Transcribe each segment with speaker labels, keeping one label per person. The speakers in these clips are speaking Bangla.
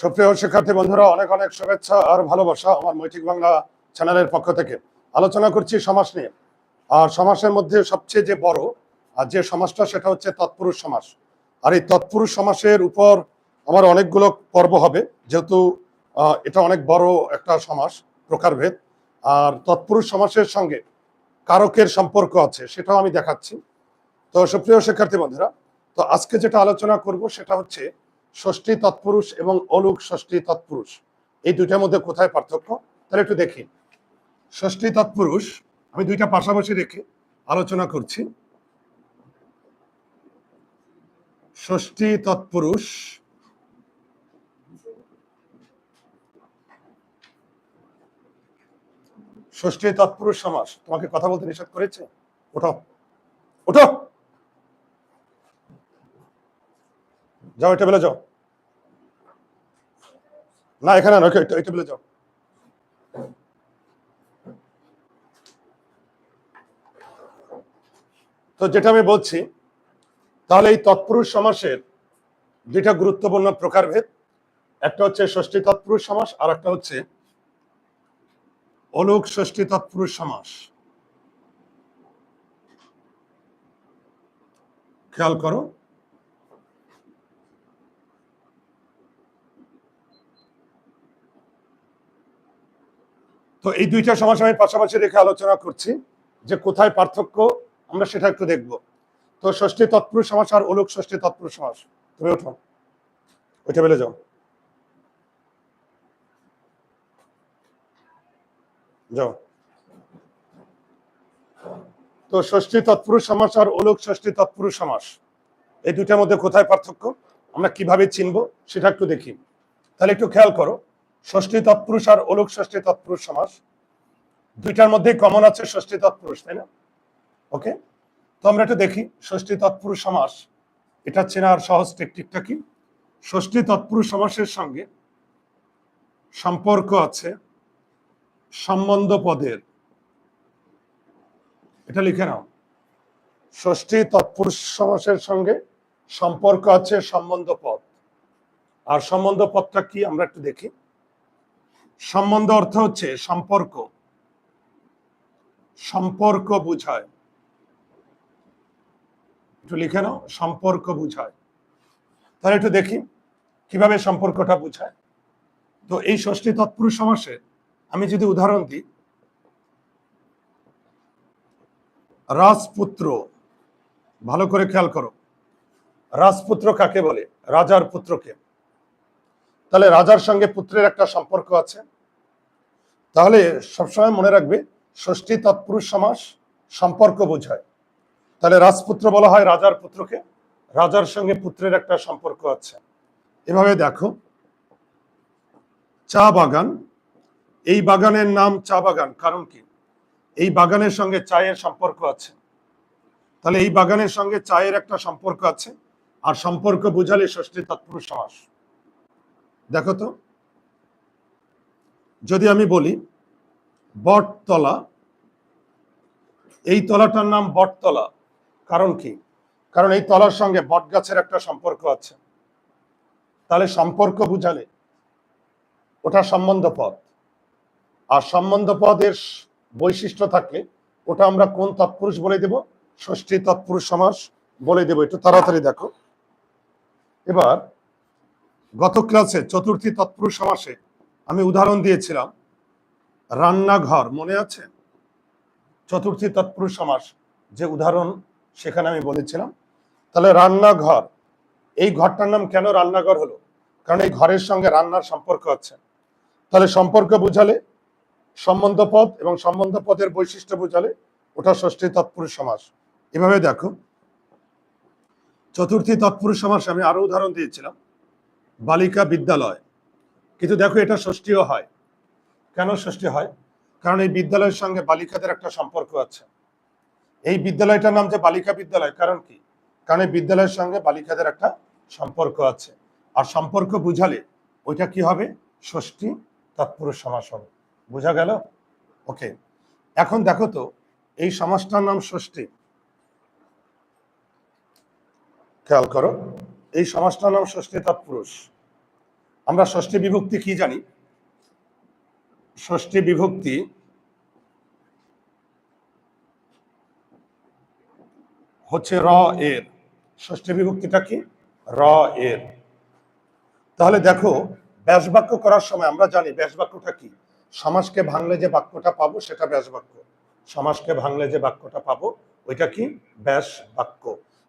Speaker 1: সুপ্রিয় শিক্ষার্থী বন্ধুরা, অনেক অনেক শুভেচ্ছা আর ভালোবাসা আমার মৈঠিক বাংলা চ্যানেলের পক্ষ থেকে। আলোচনা করছি সমাস নিয়ে। আর সমাসের মধ্যে সবচেয়ে যে বড় আর যে সমাসটা, সেটা হচ্ছে তৎপুরুষ সমাস। আর এই তৎপুরুষ সমাসের উপর আমার অনেকগুলো পর্ব হবে, যেহেতু এটা অনেক বড় একটা সমাস, প্রকারভেদ। আর তৎপুরুষ সমাসের সঙ্গে কারকের সম্পর্ক আছে, সেটাও আমি দেখাচ্ছি। তো সুপ্রিয় শিক্ষার্থী বন্ধুরা, তো আজকে যেটা আলোচনা করব, সেটা হচ্ছে ষষ্ঠী তৎপুরুষ এবং অলুক ষষ্ঠী তৎপুরুষ। এই দুইটার মধ্যে কোথায় পার্থক্য? তাহলে একটু দেখি। ষষ্ঠী তৎপুরুষ, আমি দুইটা পাশাপাশি রেখে আলোচনা করছি। ষষ্ঠী তৎপুরুষ ষষ্ঠী তৎপুরুষ সমাস। তোমাকে কথা বলতে নিষেধ করেছে? ওঠো। ওঠো! যাও এটা বেলে যাও। না, এখানে নয় এটা এটা বেলে যাও। তো যেটা আমি বলছি, তাহলে এই তৎপুরুষ সমাসের দুইটা গুরুত্বপূর্ণ প্রকারভেদ। একটা হচ্ছে ষষ্ঠী তৎপুরুষ সমাস, আর একটা হচ্ছে অলোক ষষ্ঠী তৎপুরুষ সমাস। খেয়াল করো তো এই দুইটা সমাস আমি পাশাপাশি রেখে আলোচনা করছি যে কোথায় পার্থক্য, আমরা সেটা একটু দেখব। তো ষষ্ঠী তৎপুরুষ সমাস আর অলোক ষষ্ঠী তৎপুরুষ সমাস তুমি ওঠো। ওইটা বেলে যাও। যাও। তো ষষ্ঠী তৎপুরুষ সমাস আর অলোক ষষ্ঠী তৎপুরুষ সমাস এই দুইটার মধ্যে কোথায় পার্থক্য, আমরা কীভাবে চিনব, সেটা একটু দেখি। তাহলে একটু খেয়াল করো। ষষ্ঠী তৎপুরুষ আর অলোক ষষ্ঠী তৎপুরুষ সমাস। দুইটার মধ্যে কমন আছে ষষ্ঠী তৎপুরুষ, তাই না? ওকে তো আমরা একটু দেখি, ষষ্ঠী তৎপুরুষ সমাস, এটা চেনার সহজ টেকটিকটা কি? ষষ্ঠী তৎপুরুষ সমাসের সঙ্গে সম্পর্ক আছে সম্বন্ধ পদের। এটা লিখে নাও। ষষ্ঠী তৎপুরুষ সমাসের সঙ্গে সম্পর্ক আছে সম্বন্ধ পদ। আর সম্বন্ধ পদটা কি? আমরা একটু দেখি। সম্বন্ধ অর্থ হচ্ছে সম্পর্ক। সম্পর্ক বুঝায়। একটু লিখে নাও, সম্পর্ক বুঝায়। তাহলে একটু দেখি কীভাবে সম্পর্কটা বুঝায়। তো এই ষষ্ঠী তৎপুরুষ সমাসে আমি যদি উদাহরণ দিই, রাজপুত্র, ভালো করে খেয়াল করো। রাজপুত্র কাকে বলে? রাজার পুত্রকে। তাহলে রাজার সঙ্গে পুত্রের একটা সম্পর্ক আছে। তাহলে সবসময় মনে রাখবে, ষষ্ঠী তৎপুরুষ সমাস সম্পর্ক বোঝায়। তাহলে রাজপুত্র বলা হয় রাজার পুত্রকে, রাজার সঙ্গে পুত্রের একটা সম্পর্ক আছে। এভাবে দেখো, চা বাগান, এই বাগানের নাম চা বাগান, কারণ কি? এই বাগানের সঙ্গে চায়ের সম্পর্ক আছে। তাহলে এই বাগানের সঙ্গে চায়ের একটা সম্পর্ক আছে, আর সম্পর্ক বুঝালে ষষ্ঠী তৎপুরুষ সমাস। দেখো তো, যদি আমি বলি বটতলা, এই তলাটার নাম বটতলা। কারণ কি? কারণ এই তলার সঙ্গে বট গাছের একটা সম্পর্ক আছে। তাহলে সম্পর্ক বুঝালে ওটা সম্বন্ধ পদ। আর সম্বন্ধ পদের বৈশিষ্ট্য থাকলে ওটা আমরা কোন তৎপুরুষ বলে দেব? ষষ্ঠী তৎপুরুষ সমাস বলে দেব। একটু তাড়াতাড়ি দেখো। এবার গত ক্লাসে চতুর্থী তৎপুরুষ সমাসে আমি উদাহরণ দিয়েছিলাম। রান্নাঘর, মনে আছে? চতুর্থী তৎপুরুষ সমাস, যে উদাহরণ সেখানে আমি বলেছিলাম। তাহলে রান্নাঘর, এই ঘরটার নাম কেন রান্নাঘর হলো? কারণ এই ঘরের সঙ্গে রান্নার সম্পর্ক আছে। তাহলে সম্পর্ক বুঝালে, সম্বন্ধ পদ এবং সম্বন্ধ পদের বৈশিষ্ট্য বুঝালে, ওটা ষষ্ঠী তৎপুরুষ সমাস। এভাবে দেখো। চতুর্থী তৎপুরুষ সমাস আমি আরও উদাহরণ দিয়েছিলাম। বালিকা বিদ্যালয়। কিন্তু দেখো এটা ষষ্ঠীও হয়। কেন ষষ্ঠী হয়? কারণ এই বিদ্যালয়ের সঙ্গে বালিকাদের একটা সম্পর্ক আছে। এই বিদ্যালয়টার নাম যে বালিকা বিদ্যালয়, কারণ কি? কারণ এই বিদ্যালয়ের সঙ্গে বালিকাদের একটা সম্পর্ক আছে। আর সম্পর্ক বুঝালে ওইটা কি হবে? ষষ্ঠী তৎপুরুষ সমাস হবে বোঝা গেল? ওকে। এখন দেখো তো, এই সমাজটার নাম ষষ্ঠী। খেয়াল করো। এই সমাজটার নাম ষষ্ঠী তৎপুরুষ। আমরা ষষ্ঠী বিভক্তি কি জানি? ষষ্ঠী বিভক্তি হচ্ছে র এর। ষষ্ঠী বিভক্তিটা কি? র এর। তাহলে দেখো ব্যাস বাক্য করার সময় আমরা জানি ব্যাস বাক্যটা কি? সমাজকে ভাঙলে যে বাক্যটা পাবো সেটা ব্যাস বাক্য সমাজকে ভাঙলে যে বাক্যটা পাবো ওইটা কি? ব্যাস বাক্য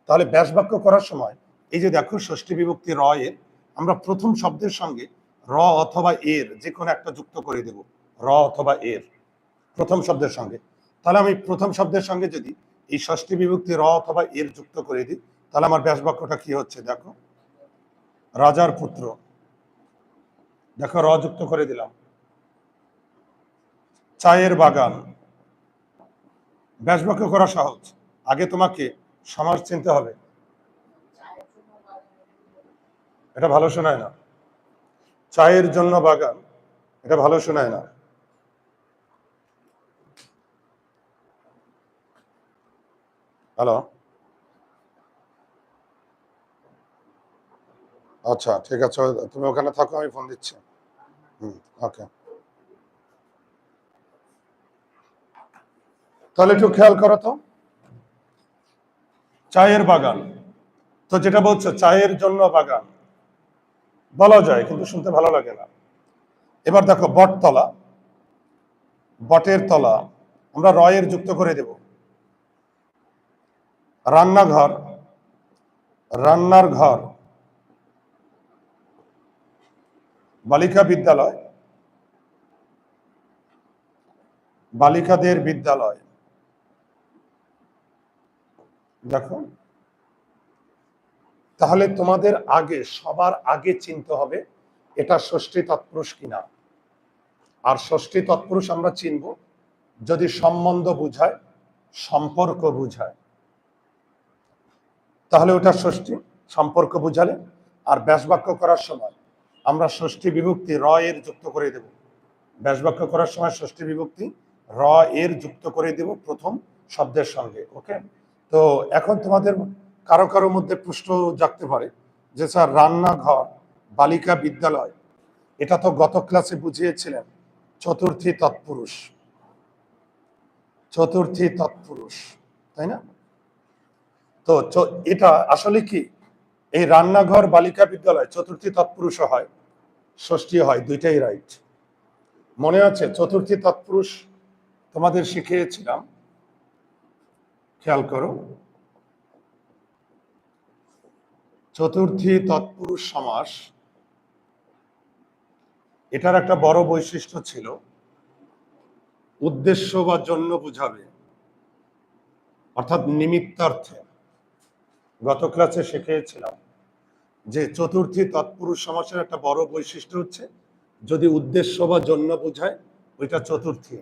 Speaker 1: তাহলে ব্যাস বাক্য করার সময় এই যে দেখো ষষ্ঠী বিভক্তি র এর আমরা প্রথম শব্দের সঙ্গে র অথবা এর যে কোনো একটা যুক্ত করে দেব। র অথবা এর, প্রথম শব্দের সঙ্গে। তাহলে আমি প্রথম শব্দের সঙ্গে যদি এই ষষ্ঠী বিভক্তি র অথবা এর যুক্ত করে দিই, তাহলে আমার ব্যাস বাক্যটা কি হচ্ছে দেখো? রাজার পুত্র। দেখো র যুক্ত করে দিলাম। চায়ের বাগান। ব্যাস বাক্য করা সহজ। আগে তোমাকে সমাজ চিনতে হবে। এটা ভালো শোনায় না। চায়ের জন্য বাগান, এটা ভালো শোনায় না। হ্যালো আচ্ছা ঠিক আছে, তুমি ওখানে থাকো, আমি ফোন দিচ্ছি। হুম ওকে তাহলে একটু খেয়াল করো তো। চায়ের বাগান। তো যেটা বলছো, চায়ের জন্য বাগান। বলা যায়, কিন্তু শুনতে ভালো লাগে না। এবার দেখো বটতলা বটের তলা, আমরা রয়ের যুক্ত করে দেব। রান্নাঘর, রান্নার ঘর। বালিকা বিদ্যালয়। বালিকাদের বিদ্যালয়। দেখো। তাহলে তোমাদের আগে, সবার আগে চিনতে হবে এটা ষষ্ঠী তৎপুরুষ কিনা। আর ষষ্ঠী তৎপুরুষ আমরা চিনব যদি সম্বন্ধ বুঝায়, সম্পর্ক বুঝায়। তাহলে ওটা ষষ্ঠী, সম্পর্ক বুঝালে। আর ব্যাসবাক্য করার সময় আমরা ষষ্ঠী বিভক্তি র এর যুক্ত করে দেব। ব্যাসবাক্য করার সময় ষষ্ঠী বিভক্তি র এর যুক্ত করে দেব প্রথম শব্দের সঙ্গে, ওকে? তো এখন তোমাদের কারও কারও মধ্যে প্রশ্ন জাগতে পারে যে স্যার রান্নাঘর, বালিকা বিদ্যালয়, এটা তো গত ক্লাসে বুঝিয়েছিলেন, চতুর্থী তৎপুরুষ। চতুর্থী তৎপুরুষ, তাই না? তো এটা আসলে কি? এই রান্নাঘর, বালিকা বিদ্যালয় চতুর্থী তৎপুরুষ হয় ষষ্ঠী হয়, দুইটাই রাইট মনে আছে চতুর্থী তৎপুরুষ তোমাদের শিখিয়েছিলাম? খেয়াল করো। চতুর্থী তৎপুরুষ সমাস, এটার একটা বড় বৈশিষ্ট্য ছিল, উদ্দেশ্য বা জন্য বুঝাবে, অর্থাৎ নিমিত্তার্থে। গত ক্লাসে শিখিয়েছিলাম যে চতুর্থী তৎপুরুষ সমাসের একটা বড় বৈশিষ্ট্য হচ্ছে, যদি উদ্দেশ্য বা জন্য বোঝায়, ওইটা চতুর্থী।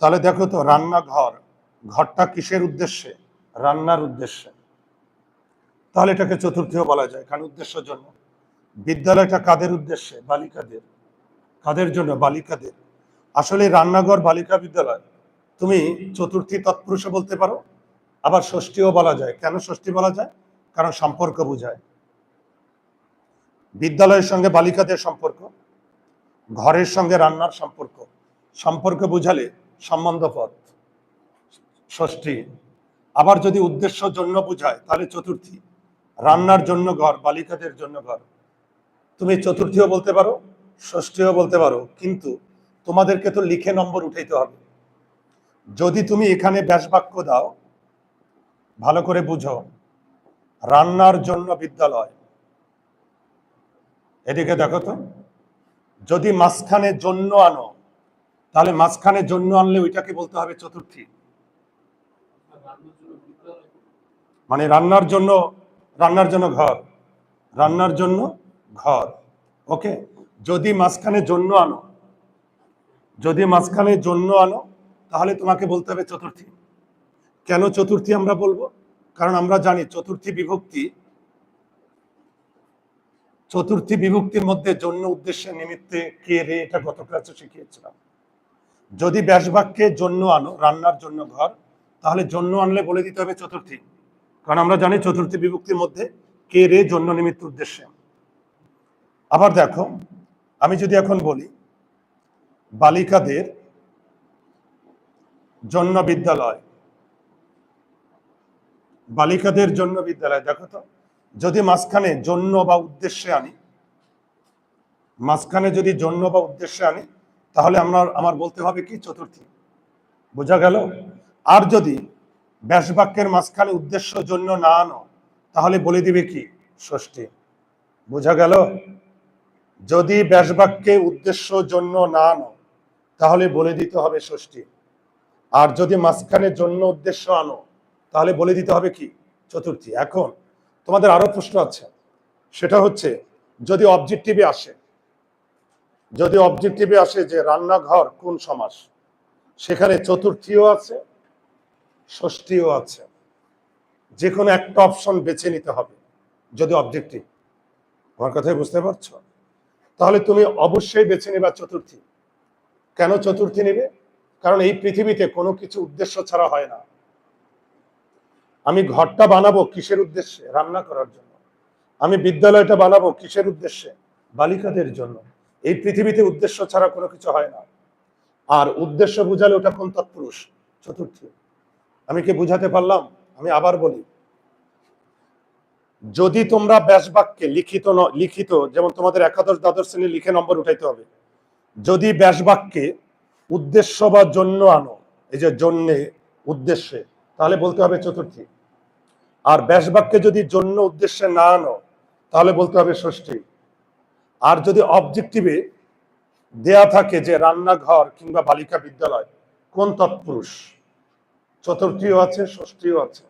Speaker 1: তাহলে দেখো তো, রান্নাঘর, ঘরটা কিসের উদ্দেশ্যে? রান্নার উদ্দেশ্যে। তাহলে এটাকে চতুর্থীও বলা যায়। কারণ উদ্দেশ্যের জন্য। বিদ্যালয়টা কাদের উদ্দেশ্যে? বালিকাদের। কাদের জন্য? বালিকাদের। আসলে রান্নাঘর, বালিকা বিদ্যালয়, তুমি চতুর্থী তৎপুরুষে বলতে পারো, আবার ষষ্ঠীও বলা যায়। কেন ষষ্ঠী বলা যায়? কারণ সম্পর্ক বোঝায়। বিদ্যালয়ের সঙ্গে বালিকাদের সম্পর্ক, ঘরের সঙ্গে রান্নার সম্পর্ক সম্পর্ক বুঝালে সম্বন্ধ পথ, ষষ্ঠী। আবার যদি উদ্দেশ্য জন্য বুঝায়, তাহলে চতুর্থী। রান্নার জন্য ঘর বালিকাদের জন্য ঘর। তুমি চতুর্থীও বলতে পারো, ষষ্ঠীও বলতে পারো, কিন্তু তোমাদেরকে তো লিখে নম্বর উঠাইতে হবে। যদি তুমি এখানে ব্যাস বাক্য দাও, ভালো করে বুঝো, রান্নার জন্য বিদ্যালয়। এদিকে দেখো তো, যদি মাঝখানে জন্য আনো, তাহলে মাঝখানে জন্য আনলে ওইটাকে বলতে হবে চতুর্থী। মানে রান্নার জন্য রান্নার জন্য ঘর। রান্নার জন্য ঘর। ওকে? যদি মাঝখানে জন্য আনো। যদি মাঝখানে জন্য আনো, তাহলে তোমাকে বলতে হবে চতুর্থী। কেন চতুর্থী আমরা বলব? কারণ আমরা জানি চতুর্থী বিভক্তি, চতুর্থী বিভক্তির মধ্যে জন্য উদ্দেশ্যে নিমিত্তে কে রে এটা গত ক্লাসে শিখিয়েছিলাম। যদি ব্যাস বাক্যে জন্য আনো, রান্নার জন্য ঘর, তাহলে জন্য আনলে বলে দিতে হবে চতুর্থী। কারণ আমরা জানি চতুর্থী বিভক্তির মধ্যে কে রে জন্য নিমিত্ত উদ্দেশ্যে। আবার দেখো, আমি যদি এখন বলি, বালিকাদের জন্য বিদ্যালয়। বালিকাদের জন্য বিদ্যালয়, দেখো তো, যদি মাঝখানে জন্য বা উদ্দেশ্যে আনি, মাঝখানে যদি জন্য বা উদ্দেশ্যে আনি, তাহলে আমরা, আমার বলতে হবে কি চতুর্থী? বোঝা গেল? আর যদি ব্যাস বাক্যের মাঝখানে উদ্দেশ্য জন্য না আনো, তাহলে বলে দিবে কি? ষষ্ঠী। বোঝা গেল? যদি ব্যাস বাক্যে উদ্দেশ্য জন্য না আনো, তাহলে বলে দিতে হবে ষষ্ঠী। আর যদি মাঝখানে জন্য উদ্দেশ্য আনো, তাহলে বলে দিতে হবে কি? চতুর্থী। এখন তোমাদের আরও প্রশ্ন আছে। সেটা হচ্ছে, যদি অবজেক্টিভে আসে, যদি অবজেক্টিভে আসে যে রান্নাঘর কোন সমাস, সেখানে চতুর্থীও আছে ষষ্ঠীও আছে। যে কোনো একটা অপশন বেছে নিতে হবে, যদি অবজেক্টিভ আমার কথাই বুঝতে পারছ? তাহলে তুমি অবশ্যই বেছে নেবা চতুর্থী। কেন চতুর্থী নেবে? কারণ এই পৃথিবীতে কোনো কিছু উদ্দেশ্য ছাড়া হয় না। আমি ঘরটা বানাবো কিসের উদ্দেশ্যে? রান্না করার জন্য। আমি বিদ্যালয়টা বানাবো কিসের উদ্দেশ্যে? বালিকাদের জন্য। এই পৃথিবীতে উদ্দেশ্য ছাড়া কোনো কিছু হয় না। আর উদ্দেশ্য বুঝালে ওটা কোন তৎপুরুষ? চতুর্থী। আমি কি বুঝাতে পারলাম? আমি আবার বলি। যদি তোমরা ব্যাস বাক্যে লিখিত লিখিত, যেমন তোমাদের একাদশ দ্বাদশ শ্রেণি লিখে নম্বর উঠাইতে হবে। যদি ব্যাস বাক্যে উদ্দেশ্য বা জন্য আনো, এই যে জন্যে, উদ্দেশ্যে, তাহলে বলতে হবে চতুর্থী। আর ব্যাস বাক্যে যদি জন্য উদ্দেশ্যে না আনো, তাহলে বলতে হবে ষষ্ঠী। আর যদি অবজেক্টিভে দেয়া থাকে যে রান্নাঘর কিংবা বালিকা বিদ্যালয়, কোন তৎপুরুষ? চতুর্থীও আছে, ষষ্ঠীও আছে।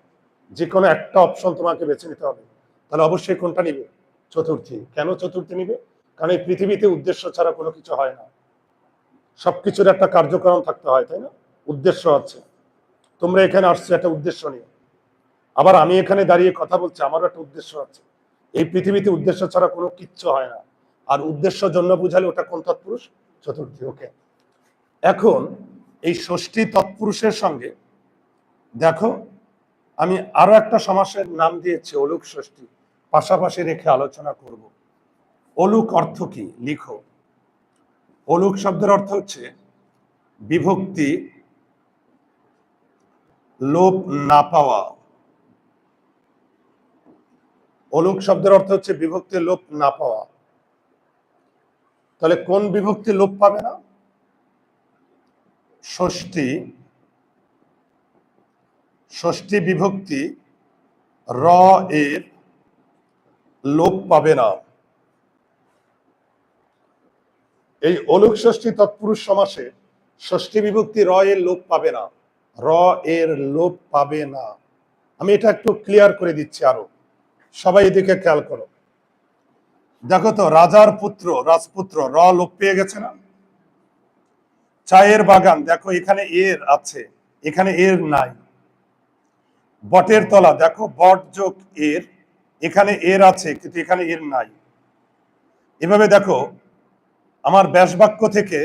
Speaker 1: যে কোনো একটা অপশন তোমাকে বেছে নিতে হবে। তাহলে অবশ্যই কোনটা নিবে? চতুর্থী। কেন চতুর্থী নিবে? কারণ এই পৃথিবীতে উদ্দেশ্য ছাড়া কোনো কিছু হয় না। সবকিছুর একটা কার্যক্রম থাকতে হয়, তাই না? উদ্দেশ্য আছে। তোমরা এখানে আসছো, একটা উদ্দেশ্য নিয়ে। আবার আমি এখানে দাঁড়িয়ে কথা বলছি, আমারও একটা উদ্দেশ্য আছে। এই পৃথিবীতে উদ্দেশ্য ছাড়া কোনো কিচ্ছু হয় না। আর উদ্দেশ্য জন্য বুঝালে ওটা কোন তৎপুরুষ? চতুর্থী ওকে এখন এই ষষ্ঠী তৎপুরুষের সঙ্গে দেখো, আমি আরও একটা সমাসের নাম দিয়েছি, অলুক ষষ্ঠী। পাশাপাশি রেখে আলোচনা করব। অলুক অর্থ কি? লিখো। অলুক শব্দের অর্থ হচ্ছে বিভক্তি, লোপ না পাওয়া। অলুক শব্দের অর্থ হচ্ছে বিভক্তি, লোপ না পাওয়া। তাহলে কোন বিভক্তি লোপ পাবে না? ষষ্ঠী ষষ্ঠী বিভক্তি র এর লোপ পাবে না। এই অলুক ষষ্ঠী তৎপুরুষ সমাসে ষষ্ঠী বিভক্তি র এর লোপ পাবে না। র এর লোপ পাবে না। আমি এটা একটু ক্লিয়ার করে দিচ্ছি আরও। সবাই এদিকে খেয়াল করো। দেখো তো, রাজার পুত্র, রাজপুত্র, র লোপ পেয়ে গেছে না? চায়ের বাগান, দেখো এখানে এর আছে, এখানে এর নাই। বটের তলা, দেখো বট যোগ এর, এখানে এর আছে, কিন্তু এখানে এর নাই। এভাবে দেখো, আমার ব্যাস বাক্য থেকে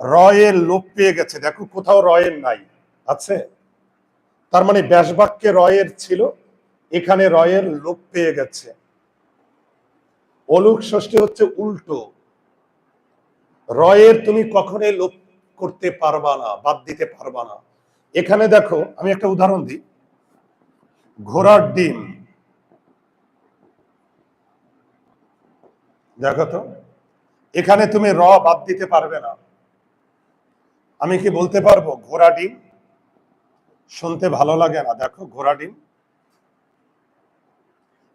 Speaker 1: র এর লোপ পেয়ে গেছে। দেখো কোথাও র এর নাই, আছে? তার মানে ব্যাস বাক্যে র এর ছিল, এখানে র এর লোপ পেয়ে গেছে। অলুক ষষ্ঠী হচ্ছে উল্টো। রয়ের তুমি কখনোই লোপ করতে পারবা না, বাদ দিতে পারবা না। এখানে দেখো, আমি একটা উদাহরণ দিই। ঘোড়ার ডিম। দেখো তো, এখানে তুমি র বাদ দিতে পারবে না। আমি কি বলতে পারব, ঘোড়া ডিম? শুনতে ভালো লাগে না, দেখো, ঘোড়া ডিম।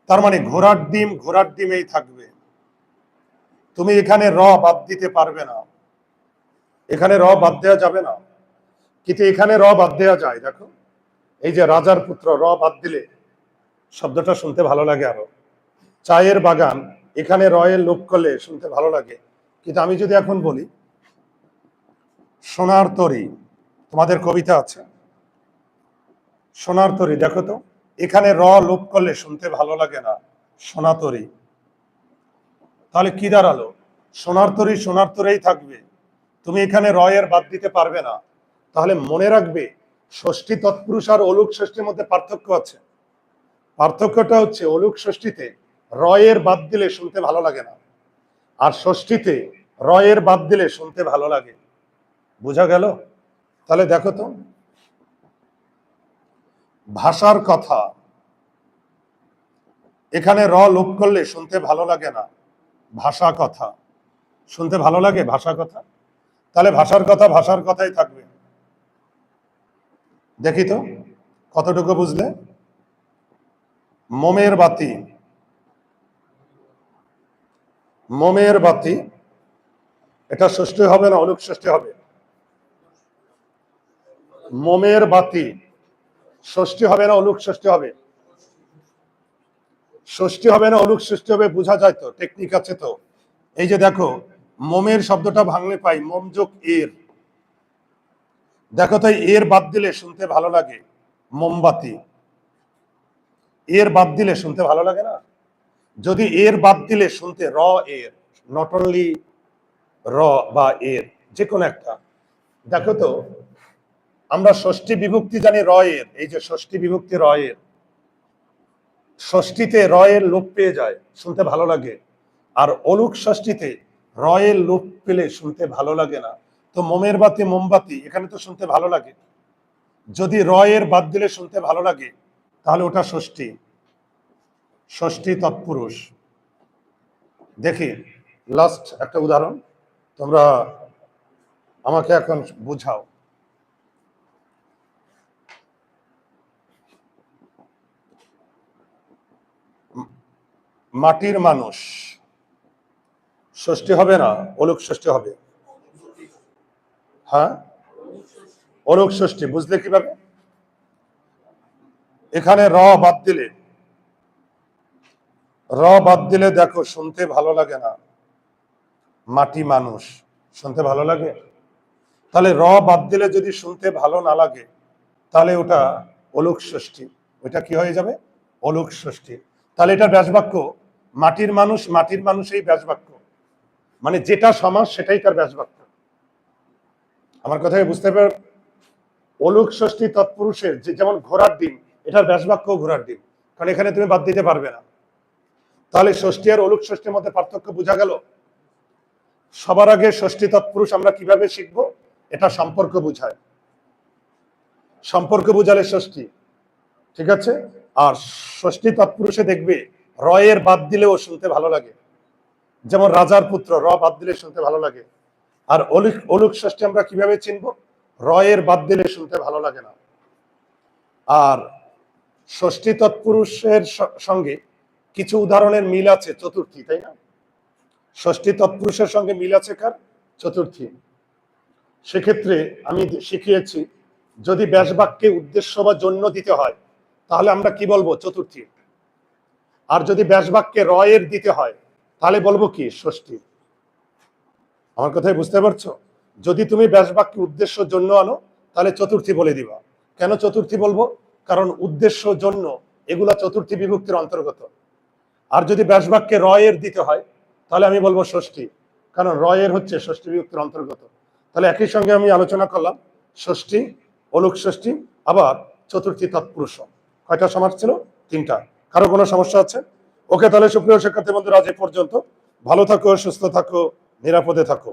Speaker 1: তার মানে ঘোড়ার ডিম, ঘোড়ার ডিমেই থাকবে। তুমি এখানে র বাদ দিতে পারবে না। এখানে র বাদ দেওয়া যাবে না। কিন্তু এখানে র বাদ দেওয়া যায়, দেখো। এই যে রাজার পুত্র র বাদ দিলে শব্দটা শুনতে ভালো লাগে আরও। চায়ের বাগান, এখানে রয়ের লোপ করলে শুনতে ভালো লাগে। কিন্তু আমি যদি এখন বলি, সোনার তরি, তোমাদের কবিতা আছে। সোনার তরি, দেখো তো, এখানে র লোপ করলে শুনতে ভালো লাগে না সোনাতরি তাহলে কি দাঁড়াল? সোনার তরি, সোনার তরেই থাকবে। তুমি এখানে রয়ের বাদ দিতে পারবে না। তাহলে মনে রাখবে ষষ্ঠী তৎপুরুষ আর অলুক ষষ্ঠীর মধ্যে পার্থক্য আছে। পার্থক্যটা হচ্ছে অলুক ষষ্ঠীতে রয়ের বাদ দিলে শুনতে ভালো লাগে না, আর ষষ্ঠীতে রয়ের বাদ দিলে শুনতে ভালো লাগে। বোঝা গেল? তাহলে দেখো তো। ভাষার কথা, এখানে র লোপ করলে শুনতে ভালো লাগে না, ভাষা কথা। শুনতে ভালো লাগে ভাষা কথা? তাহলে ভাষার কথা ভাষার কথাই থাকবে। দেখি তো, কতটুকু বুঝলে? মোমের বাতি। মোমের বাতি। এটা ষষ্ঠী হবে না অনুক ষষ্ঠী হবে? মোমের বাতি। ষষ্ঠী হবে না অনুক ষষ্ঠী হবে? ষষ্ঠী হবে না অনুক ষষ্ঠী হবে বোঝা যায় তো টেকনিক আছে তো। এই যে দেখো, মোমের শব্দটা ভাঙলে পাই মোম যোগ এর। দেখো তো, এর বাদ দিলে শুনতে ভালো লাগে মোমবাতি। এর বাদ দিলে শুনতে ভালো লাগে না? যদি এর বাদ দিলে শুনতে র এর নট অনলি র বা এর যে কোনো একটা। দেখো তো, আমরা ষষ্ঠী বিভক্তি জানি র এর, এই যে ষষ্ঠী বিভক্তি র এর। ষষ্ঠীতে র এর লোপ পেয়ে যায়, শুনতে ভালো লাগে। আর অলুক ষষ্ঠীতে র এর লোপ পেলে শুনতে ভালো লাগে না। তো মোমের বাতি, মোমবাতি, এখানে তো শুনতে ভালো লাগে। যদি র এর বাদ দিলে শুনতে ভালো লাগে, তাহলে ওটা ষষ্ঠী। ষষ্ঠী তৎপুরুষ। দেখি লাস্ট একটা উদাহরণ। তোমরা আমাকে এখন বুঝাও। মাটির মানুষ, ষষ্ঠী হবে না অলুক ষষ্ঠী হবে। হ্যাঁ? অলুক ষষ্ঠী বুঝলে কীভাবে? এখানে র বাদ দিলে, র বাদ দিলে দেখো শুনতে ভালো লাগে না। মাটি মানুষ, শুনতে ভালো লাগে? তাহলে র বাদ দিলে যদি শুনতে ভালো না লাগে, তাহলে ওটা অলুক ষষ্ঠী ওইটা কি হয়ে যাবে? অলুক ষষ্ঠী তাহলে এটা ব্যাসবাক্য, মাটির মানুষ মাটির মানুষ এই ব্যাসবাক্য। মানে যেটা সমাজ সেটাই তার ব্যাসবাক্য। আমার কথায় বুঝতে পার অলুক ষষ্ঠী তৎপুরুষের যে যেমন ঘোড়ার ডিম, এটার ব্যাসবাক্য ঘোড়ার ডিম, কারণ এখানে তুমি বাদ দিতে পারবে না। তাহলে ষষ্ঠী আর অলুক ষষ্ঠীর মধ্যে পার্থক্য বোঝা গেল? সবার আগে ষষ্ঠী তৎপুরুষ আমরা কীভাবে শিখব? এটা সম্পর্ক বুঝায়। সম্পর্ক বুঝালে ষষ্ঠী, ঠিক আছে? আর ষষ্ঠী তৎপুরুষে দেখবে, রয়ের বাদ দিলেও শুনতে ভালো লাগে। যেমন রাজার পুত্র, র বাদ দিলে শুনতে ভালো লাগে। আর অলুক অলুক ষষ্ঠী আমরা কীভাবে চিনব? রয়ের বাদ দিলে শুনতে ভালো লাগে না। আর ষষ্ঠী তৎপুরুষের সঙ্গে কিছু উদাহরণের মিল আছে চতুর্থী, তাই না? ষষ্ঠী তৎপুরুষের সঙ্গে মিল আছে কার? চতুর্থী। সেক্ষেত্রে আমি শিখিয়েছি, যদি ব্যাসবাক্যে উদ্দেশ্য বা জন্য দিতে হয়, তাহলে আমরা কি বলব? চতুর্থী। আর যদি ব্যাসবাক্যে রয়ের দিতে হয়, তাহলে বলব কি? ষষ্ঠী। আমার কথাই বুঝতে পারছ? যদি তুমি ব্যাসবাক্যে উদ্দেশ্য জন্য আনো, তাহলে চতুর্থী বলে দিবা। কেন চতুর্থী বলব? কারণ উদ্দেশ্য জন্য এগুলা চতুর্থী বিভক্তির অন্তর্গত। আর যদি ব্যাসবাক্যে রয়ের দিতে হয়, তাহলে আমি বলব ষষ্ঠী। কারণ রয়ের হচ্ছে ষষ্ঠী বিভক্তির অন্তর্গত। তাহলে একই সঙ্গে আমি আলোচনা করলাম, ষষ্ঠী, অলুক ষষ্ঠী, আবার চতুর্থী তৎপুরুষ। কয়টা সমাজ ছিল? তিনটা। কারও কোনো সমস্যা আছে? ওকে তাহলে সুপ্রিয় শিক্ষার্থী বন্ধুরা, আজ এ পর্যন্ত। ভালো থাকো, সুস্থ থাকো। নিরাপদে থাকো।